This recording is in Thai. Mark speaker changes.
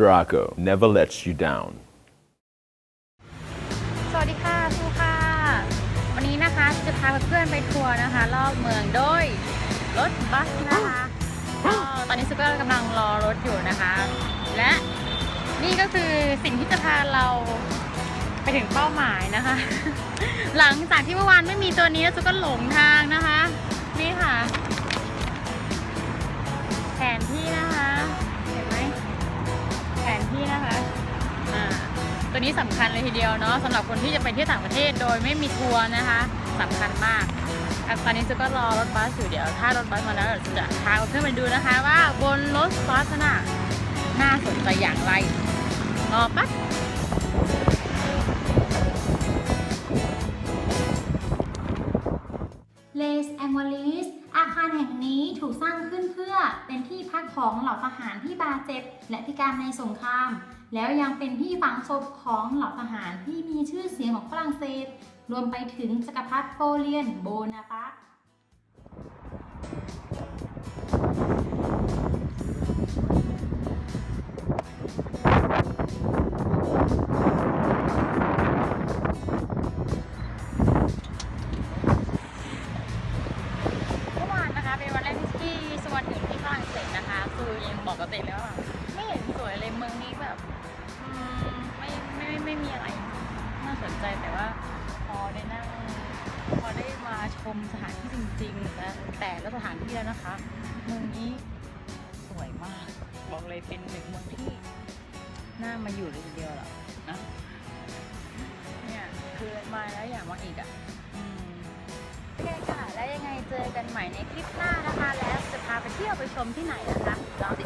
Speaker 1: Draco never lets you down.
Speaker 2: สวัสดีค่ะครูค่ะ วันนี้นะคะจะพาเพื่อนๆไปทัวร์นะคะ รอบเมืองโดยรถบัสนะคะก็ตอนนี้ซุเปอร์กำลังรอรถอยู่นะคะ และนี่ก็คือสิ่งที่จะพาเราไปถึงเป้าหมายนะคะ หลังจากที่เมื่อวานไม่มีตัวนี้แล้วซุก็หลงทางนะคะ นี่ค่ะ แผนที่นะ ตัวนี้สำคัญเลยทีเดียวเนาะสำหรับคนที่จะไปเที่ยวต่างประเทศโดยไม่มีทัวร์นะคะสำคัญมากตอนนี้จะก็รอรถบัสอยู่เดี๋ยว ถ้ารถบัสมาแล้วเดี๋ยวจะพาเพื่อนไปดูนะคะ ว่าบนรถบัสน่ะน่าสนใจอย่างไรรอปั๊บ
Speaker 3: เลสแองวลิสอาคาร ถูกสร้างขึ้นเพื่อเป็นที่พักของเหล่าทหารที่บาดเจ็บ และพิการในสงคราม แล้วยังเป็นที่ฝังศพของเหล่าทหารที่มีชื่อเสียงของฝรั่งเศส รวมไปถึงจักรพรรดิโปเลียนโบนาปาร์ต
Speaker 2: คือยังบอกกับเต้เลยว่าไม่เห็นสวยเลยเมืองนี้แบบอืมไม่ไม่ไม่ไม่มีอะไรน่าสนใจแต่ว่าพอได้นั่งพอได้มาชมสถานที่จริงๆและแต่ละสถานที่แล้วนะคะ เมืองนี้สวยมาก บอกเลยเป็นหนึ่งเมืองที่น่ามาอยู่เลยทีเดียวแหละนะเนี่ยคือมาแล้วอยากมาอีกอะโอเคค่ะ แล้วยังไงเจอกันใหม่ในคลิปหน้านะคะแล้ว ไปเที่ยวไปชมที่ไหนนะคะรอติด